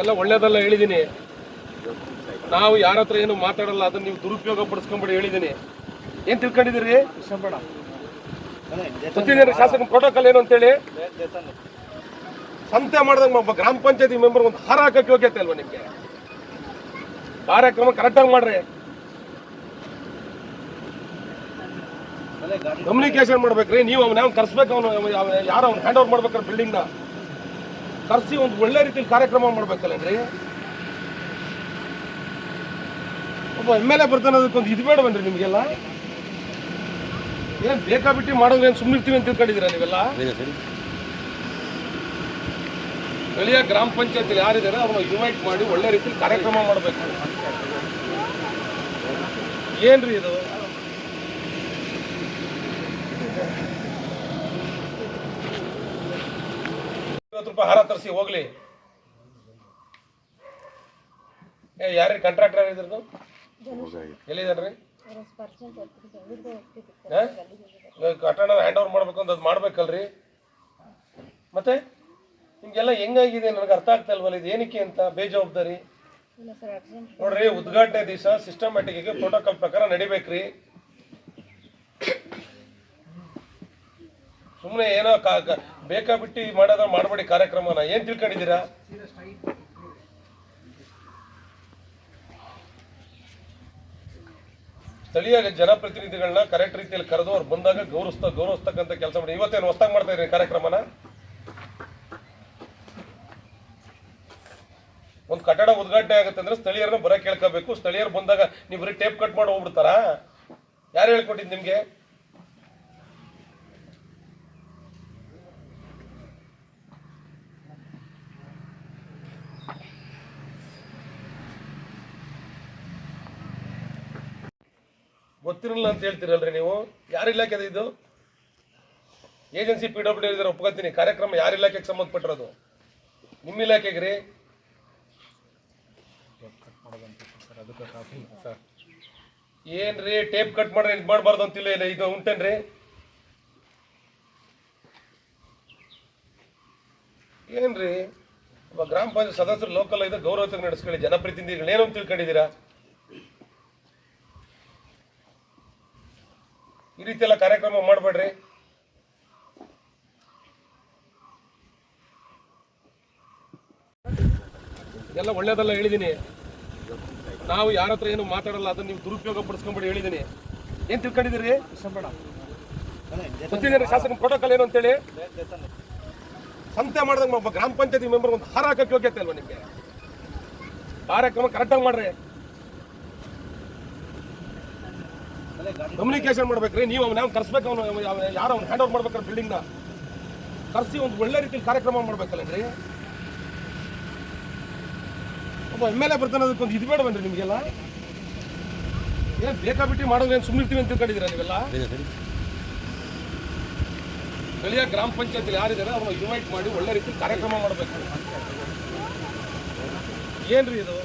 ಎಲ್ಲ ಒಳ್ಳೇದಲ್ಲ ಹೇಳಿದ್ದೀನಿ ನಾವು ಯಾರ ಹತ್ರ ಏನು ಮಾತಾಡಲ್ಲ ಅದನ್ನ ನೀವು ದುರುಪಯೋಗ ಪಡಿಸ್ಕೊಂಬಿಡಿ ಹೇಳಿದ್ದೀನಿ ಏನ್ ತಿಳ್ಕೊಂಡಿದ್ದೀರಿ ಗೊತ್ತಿದ್ದೀರಿ ಶಾಸಕ ಪ್ರೋಟೋಕಾಲ್ ಏನು ಅಂತೇಳಿ ಸಂತೆ ಮಾಡಿದಾಗ ಒಬ್ಬ ಗ್ರಾಮ ಪಂಚಾಯತಿ ಮೆಂಬರ್ ಒಂದು ಹಾರ ಹಾಕಕ್ಕೆ ಯೋಗ್ಯತೆ ಅಲ್ವಾ ನಿಮ್ಗೆ ಕಾರ್ಯಕ್ರಮ ಕರೆಕ್ಟಾಗಿ ಮಾಡ್ರಿ ಕಮ್ಯುನಿಕೇಶನ್ ಮಾಡ್ಬೇಕ್ರಿ ನೀವು ಅವ್ನ ಕರ್ಸ್ಬೇಕು ಅವನು ಯಾರು ಅವ್ನು ಹ್ಯಾಂಡ್ ಓವರ್ ಮಾಡ್ಬೇಕಾರೆ ಬಿಲ್ಡಿಂಗ್ನ ಕರ್ಸಿ ಒಂದು ಒಳ್ಳೆ ರೀತಿಯಲ್ಲಿ ಕಾರ್ಯಕ್ರಮ ಮಾಡ್ಬೇಕಲ್ಲೇನ್ರಿ ಒಬ್ಬ ಎಂ ಎಲ್ ಎ ಬರ್ತಾನೆ ಅದಕ್ಕೊಂದು ಇದು ಬೇಡವನ್ರಿ ನಿಮಗೆಲ್ಲ? ಏನ್ ಬೇಕಾಬಿಟ್ಟು ಮಾಡೋದು ಏನು ಸುಮ್ಮನಿರ್ತೀವಿ ಅಂತ ತಿಳ್ಕೊಂಡಿದ್ದೀರಾ ನೀವೆಲ್ಲ? ಸ್ಥಳೀಯ ಗ್ರಾಮ ಪಂಚಾಯತ್ ಯಾರಿದ್ದಾರೆ ಅವ್ರನ್ನ ಇನ್ವೈಟ್ ಮಾಡಿ ಒಳ್ಳೆ ರೀತಿಯಲ್ಲಿ ಕಾರ್ಯಕ್ರಮ ಮಾಡಬೇಕು. ಏನ್ರಿ ಇದು? ಐವತ್ತು ರೂಪಾಯಿ ಹಾರ ತರಿಸಿ ಹೋಗ್ಲಿ. ಏ ಕಾಂಟ್ರಾಕ್ಟರ್ ಇದ್ರದ್ದು? ಎಲ್ಲಿದ್ದಾರ್ರಿ ಕಟ್ಟಣ ಹ್ಯಾಂಡ್ ಓವರ್ ಮಾಡ್ಬೇಕು ಅಂತ ಅದು ಮಾಡ್ಬೇಕಲ್ರಿ. ಮತ್ತೆ? ನಿಮ್ಗೆಲ್ಲ ಹೆಂಗಾಗಿದೆ? ನನಗೆ ಅರ್ಥ ಆಗ್ತಾ ಇಲ್ವಲ್ಲ, ಇದು ಏನಕ್ಕೆ ಅಂತ? ಬೇಜವಾಬ್ದಾರಿ. ನೋಡ್ರಿ, ಉದ್ಘಾಟನೆ ದಿವಸ ಸಿಸ್ಟಮ್ಯಾಟಿಕ್ ಪ್ರೋಟೋಕಾಲ್ ಪ್ರಕಾರ ನಡಿಬೇಕ್ರಿ. ಸುಮ್ಮನೆ ಏನೋ ಬೇಕಾಬಿಟ್ಟು ಮಾಡೋದ್ರ ಮಾಡಬೇಡಿ ಕಾರ್ಯಕ್ರಮನ. ಏನ್ ತಿಳ್ಕೊಂಡಿದ್ದೀರಾ? ಸ್ಥಳೀಯ ಜನಪ್ರತಿನಿಧಿಗಳನ್ನ ಕರೆಕ್ಟ್ ರೀತಿಯಲ್ಲಿ ಕರೆದು ಅವ್ರು ಬಂದಾಗ ಗೌರವಿಸ್ತಾ, ಗೌರವಿಸ್ತಕ್ಕಂಥ ಕೆಲಸ ಮಾಡಿ. ಇವತ್ತೇನು ಹೊಸ್ದಾಗ ಮಾಡ್ತಾ ಇದ್ರಿ ಕಾರ್ಯಕ್ರಮನ? ಒಂದು ಕಟ್ಟಡ ಉದ್ಘಾಟನೆ ಆಗುತ್ತೆ ಅಂದ್ರೆ ಸ್ಥಳೀಯರನ್ನ ಬರ ಕೇಳ್ಕೋಬೇಕು. ಸ್ಥಳೀಯರು ಬಂದಾಗ ನೀವು ಬರೀ ಟೇಪ್ ಕಟ್ ಮಾಡಿ ಹೋಗ್ಬಿಡ್ತಾರಾ? ಯಾರು ಹೇಳ್ಕೊಟ್ಟಿದ್ದು ನಿಮ್ಗೆ? ಗೊತ್ತಿರಲಿಲ್ಲ ಅಂತ ಹೇಳ್ತೀರಲ್ರಿ ನೀವು? ಯಾರ ಇಲಾಖೆ ಇದು? ಏಜೆನ್ಸಿ ಪಿ ಡಬ್ಲ್ಯೂ ಇದ್ದಾರೆ ಒಪ್ಕೊತೀನಿ. ಕಾರ್ಯಕ್ರಮ ಯಾರ ಇಲಾಖೆಗೆ ಸಂಬಂಧಪಟ್ಟಿರೋದು? ನಿಮ್ಮ ಇಲಾಖೆಗೆ ರೀ. ಏನ್ರಿ ಟೇಪ್ ಕಟ್ ಮಾಡ್ರಿ, ಇದು ಮಾಡಬಾರ್ದು ಅಂತಿಲ್ಲ ಇಲ್ಲ ಇದು ಉಂಟೇನ್ರಿ ಏನ್ರಿ ಗ್ರಾಮ ಪಂಚಾಯತ್ ಸದಸ್ಯರು ಲೋಕಲ್ ಇದೆ ಗೌರವ ನಡೆಸ್ಕೊಳ್ಳಿ. ಜನಪ್ರತಿನಿಧಿಗಳು ಏನು ಅಂತ ತಿಳ್ಕೊಂಡಿದ್ದೀರಾ? ಈ ರೀತಿ ಎಲ್ಲ ಕಾರ್ಯಕ್ರಮ ಮಾಡಬೇಡ್ರಿ. ಎಲ್ಲ ಒಳ್ಳೇದೆಲ್ಲ ಹೇಳಿದ್ದೀನಿ ನಾವು ಯಾರ ಹತ್ರ ಏನು ಮಾತಾಡಲ್ಲ ಅದನ್ನ ನೀವು ದುರುಪಯೋಗ ಪಡಿಸ್ಕೊಂಬಿಡಿ ಹೇಳಿದ್ದೀನಿ ಏನ್ ತಿಳ್ಕೊಂಡಿದ್ದೀರಿ? ಗೊತ್ತಿದೆ ಶಾಸಕ ಪ್ರೋಟೋಕಾಲ್ ಏನು ಅಂತೇಳಿ? ಸಂತೆ ಮಾಡಿದಾಗ ಒಬ್ಬ ಗ್ರಾಮ ಪಂಚಾಯತಿ ಮೆಂಬರ್ ಒಂದು ಹಾರ ಹಾಕಕ್ಕೆ ಯೋಗ್ಯತೆ ಅಲ್ವಾ ನಿಮ್ಗೆ? ಕಾರ್ಯಕ್ರಮ ಕರೆಕ್ಟಾಗಿ ಮಾಡ್ರಿ. ಕಮ್ಯುನಿಕೇಶನ್ ಮಾಡ್ಬೇಕ್ರಿ. ನೀವು ಅವ್ನ ಕರ್ಸ್ಬೇಕು ಅವನು ಯಾರು ಅವ್ನು ಹ್ಯಾಂಡ್ ಓವರ್ ಮಾಡ್ಬೇಕಾರೆ ಬಿಲ್ಡಿಂಗ್ನ ಕರ್ಸಿ ಒಂದು ಒಳ್ಳೆ ರೀತಿಯಲ್ಲಿ ಕಾರ್ಯಕ್ರಮ ಮಾಡ್ಬೇಕಲ್ಲೇನ್ರಿ? ಒಬ್ಬ ಎಂ ಎಲ್ ಎ ಬರ್ತಾನೆ ಅದಕ್ಕೊಂದು ಇದು ಬೇಡವನ್ರಿ ನಿಮಗೆಲ್ಲ? ಏನು ಬೇಕಾಬಿಟ್ಟು ಮಾಡೋದು ಏನು ಸುಮ್ಮನಿರ್ತೀವಿ ಅಂತ ತಿಳ್ಕೊಂಡಿದ್ದೀರಾ ನೀವೆಲ್ಲ? ಸ್ಥಳೀಯ ಗ್ರಾಮ ಪಂಚಾಯತ್ ಯಾರಿದ್ದಾರೆ ಅವ್ರನ್ನ ಇನ್ವೈಟ್ ಮಾಡಿ ಒಳ್ಳೆ ರೀತಿ ಕಾರ್ಯಕ್ರಮ ಮಾಡಬೇಕು. ಏನ್ರಿ ಇದು?